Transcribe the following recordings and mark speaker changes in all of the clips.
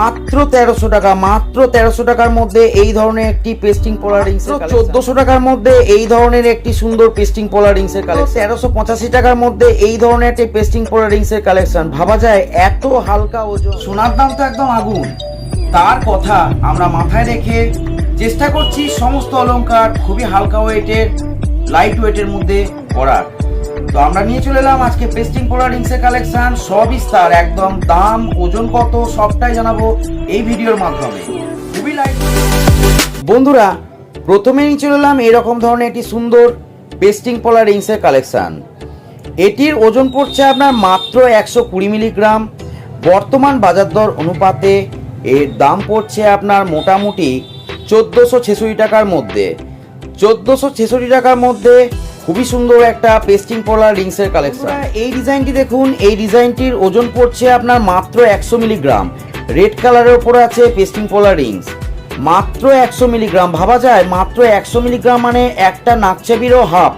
Speaker 1: মাত্র তেরোশো টাকা মাত্র তেরোশো টাকার মধ্যে এই ধরনের একটি পেস্টিং পোলার রিংস চোদ্দশো টাকার মধ্যে এই ধরনের একটি সুন্দর পেস্টিং পোলার রিংস এর কালেকশন তেরোশো পঁচাশি টাকার মধ্যে এই ধরনের একটি পেস্টিং পোলার রিংস এর কালেকশন ভাবা যায় এত হালকা ওজন। সোনার দাম তো একদম আগুন। তার কথা আমরা মাথায় রেখে চেষ্টা করছি সমস্ত অলংকার খুবই হালকা ওয়েটের লাইট ওয়েটের মধ্যে করার। তো আমরা নিয়ে চলে এলাম আজকে পেস্টিং পোলার রিংস এর কালেকশন সবিস্তার একদম দাম, ওজন কত, সবটাই জানাব এই ভিডিওর মাধ্যমে। খুবই লাইট বন্ধুরা প্রথমে নিয়ে চলে এলাম এরকম ধরনের একটি সুন্দর পেস্টিং পোলার রিংস এর কালেকশন এটির ওজন পড়ছে আপনার মাত্র একশো কুড়ি মিলিগ্রাম। বর্তমান বাজার দর অনুপাতে এর দাম পড়ছে আপনার মোটামুটি চোদ্দোশো ছেষট্টি টাকার মধ্যে। চোদ্দোশো ছেষট্টি টাকার মধ্যে খুবই সুন্দর একটা পেস্টিং পোলার রিংসের কালেকশন এই ডিজাইনটি দেখুন এই ডিজাইনটির ওজন পড়ছে আপনার মাত্র একশো মিলিগ্রাম রেড কালারের ওপরে আছে পেস্টিং পোলার রিংস মাত্র একশো মিলিগ্রাম ভাবা যায় মাত্র একশো মিলিগ্রাম মানে একটা নাকচাবিরও হাফ।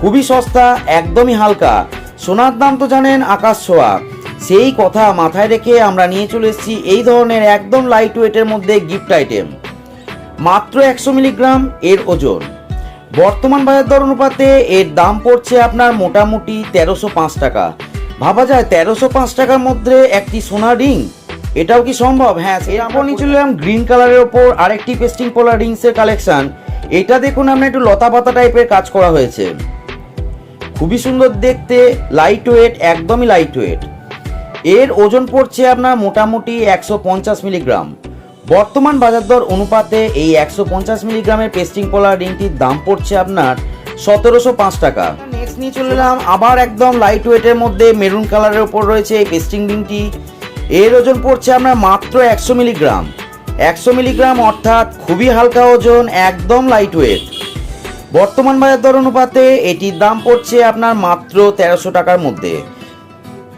Speaker 1: খুবই সস্তা একদমই হালকা। সোনার দাম তো জানেন আকাশ ছোঁয়া। সেই কথা মাথায় রেখে আমরা নিয়ে চলে এসেছি এই ধরনের একদম লাইট ওয়েটের মধ্যে গিফট আইটেম মাত্র একশো মিলিগ্রাম এর ওজন। বর্তমান বাজার দর অনুপাতে এর দাম পড়ছে আপনার মোটামুটি তেরোশো পাঁচ টাকা। ভাবা যায় তেরোশো পাঁচ টাকার মধ্যে একটি সোনার রিং? এটাও কি সম্ভব? হ্যাঁ এরপর নিয়ে চলে এলাম গ্রিন কালারের ওপর আরেকটি পেস্টিং পোলার রিংসের কালেকশন। এটা দেখুন আমরা একটু লতা পাতা টাইপের কাজ করা হয়েছে। খুবই সুন্দর দেখতে লাইট ওয়েট একদমই লাইট ওয়েট এর ওজন পড়ছে আপনার মোটামুটি একশো পঞ্চাশ মিলিগ্রাম বর্তমান বাজার দর অনুপাতে এই একশো পঞ্চাশ মিলিগ্রামের পেস্টিং পোলার রিংটির দাম পড়ছে আপনার সতেরোশো পাঁচ টাকা। নেক্সট নিয়ে চলে এলাম, আবার একদম লাইট ওয়েটের মধ্যে মেরুন কালারের ওপর রয়েছে এই পেস্টিং রিংটি। এর ওজন পড়ছে আপনার মাত্র একশো মিলিগ্রাম। একশো মিলিগ্রাম অর্থাৎ খুবই হালকা ওজন, একদম লাইট ওয়েট বর্তমান বাজার দর অনুপাতে এটির দাম পড়ছে আপনার মাত্র তেরোশো টাকার মধ্যে।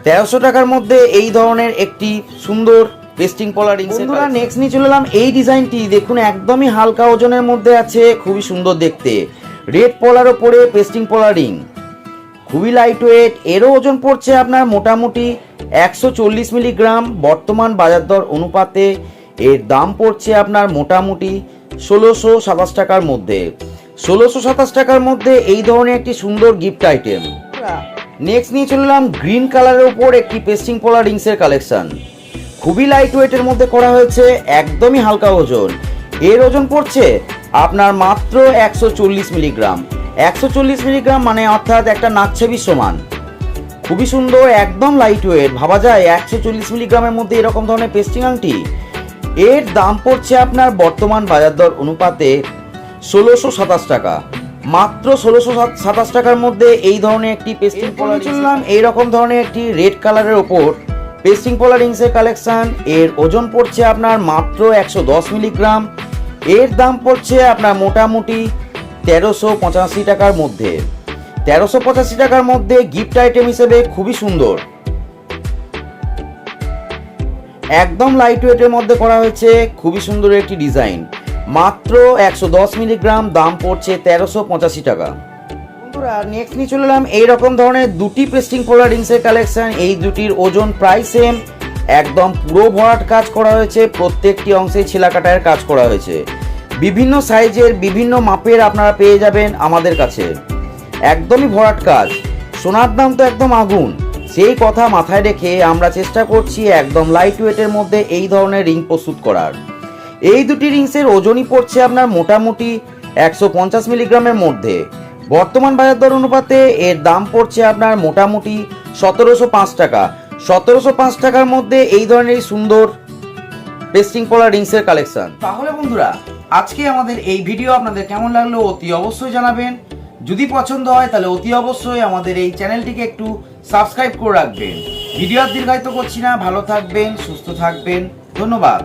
Speaker 1: তেরোশো টাকার মধ্যে এই ধরনের একটি সুন্দর পেস্টিং পোলার বন্ধুরা নেক্সট নিয়ে চলে এলাম। এই ডিজাইনটি দেখুন একদমই হালকা ওজনের মধ্যে আছে খুবই সুন্দর দেখতে। রেড পলার ওপরে পেস্টিং পোলার রিং খুবই লাইট ওয়েট এরও ওজন পড়ছে আপনার মোটামুটি একশো চল্লিশ মিলিগ্রাম বর্তমান বাজার দর অনুপাতে এর দাম পড়ছে আপনার মোটামুটি ষোলোশো সাতাশ টাকার মধ্যে। ষোলোশো সাতাশ টাকার মধ্যে এই ধরনের একটি সুন্দর গিফট আইটেম নেক্সট নিয়ে চলে এলাম গ্রিন কালারের উপর একটি পেস্টিং পোলার রিংসের কালেকশন খুবই লাইট ওয়েটের মধ্যে করা হয়েছে একদমই হালকা ওজন। এর ওজন পড়ছে আপনার মাত্র একশো চল্লিশ মিলিগ্রাম। একশো চল্লিশ মিলিগ্রাম মানে অর্থাৎ একটা নাকছাবির সমান। খুবই সুন্দর একদম লাইট ওয়েট ভাবা যায় একশো চল্লিশ মিলিগ্রামের মধ্যে এরকম ধরনের পেস্টিং আংটি? এর দাম পড়ছে আপনার বর্তমান বাজার দর অনুপাতে ষোলোশো সাতাশ টাকা। মাত্র ষোলোশো সাতাশ টাকার মধ্যে এই ধরনের একটি পেস্টিং পোলার চললাম। এইরকম ধরনের একটি রেড কালারের ওপর পেস্টিং পোলার রিংসের কালেকশন। এর ওজন পড়ছে আপনার মাত্র একশো দশ মিলিগ্রাম। এর দাম পড়ছে আপনার মোটামুটি তেরোশো পঁচাশি টাকার মধ্যে। তেরোশো পঁচাশি টাকার মধ্যে গিফট আইটেম হিসেবে খুবই সুন্দর। একদম লাইট ওয়েটের মধ্যে করা হয়েছে, খুবই সুন্দর একটি ডিজাইন মাত্র একশো দশ মিলিগ্রাম, দাম পড়ছে তেরোশো পঁচাশি টাকা। বন্ধুরা নেক্সট নিয়ে চলে এলাম। এইরকম ধরনের দুটি পেস্টিং পোলার রিংসের কালেকশন এই দুটির ওজন প্রায় সেম একদম পুরো ভরাট কাজ করা হয়েছে। প্রত্যেকটি অংশে ছেলাকাটার কাজ করা হয়েছে। বিভিন্ন সাইজের, বিভিন্ন মাপের আপনারা পেয়ে যাবেন আমাদের কাছে। একদমই ভরাট কাজ। সোনার দাম তো একদম আগুন। সেই কথা মাথায় রেখে আমরা চেষ্টা করছি একদম লাইট ওয়েটের মধ্যে এই ধরনের রিং প্রস্তুত করার। এই দুটি রিংসের ওজনই পড়ছে আপনার মোটামুটি একশো পঞ্চাশ মিলিগ্রামের মধ্যে। বর্তমান বাজার দর অনুপাতে এর দাম পড়ছে আপনার মোটামুটি সতেরোশো পাঁচ টাকা। সতেরোশো পাঁচ টাকার মধ্যে এই ধরনের সুন্দর পেস্টিং পোলার রিংসের কালেকশন। তাহলে বন্ধুরা, আজকে আমাদের এই ভিডিও আপনাদের কেমন লাগল অতি অবশ্যই জানাবেন। যদি পছন্দ হয়, তাহলে অতি অবশ্যই আমাদের এই চ্যানেলটিকে একটু সাবস্ক্রাইব করে রাখবেন। ভিডিও আর দীর্ঘায়িত করছি না, ভালো থাকবেন, সুস্থ থাকবেন, ধন্যবাদ।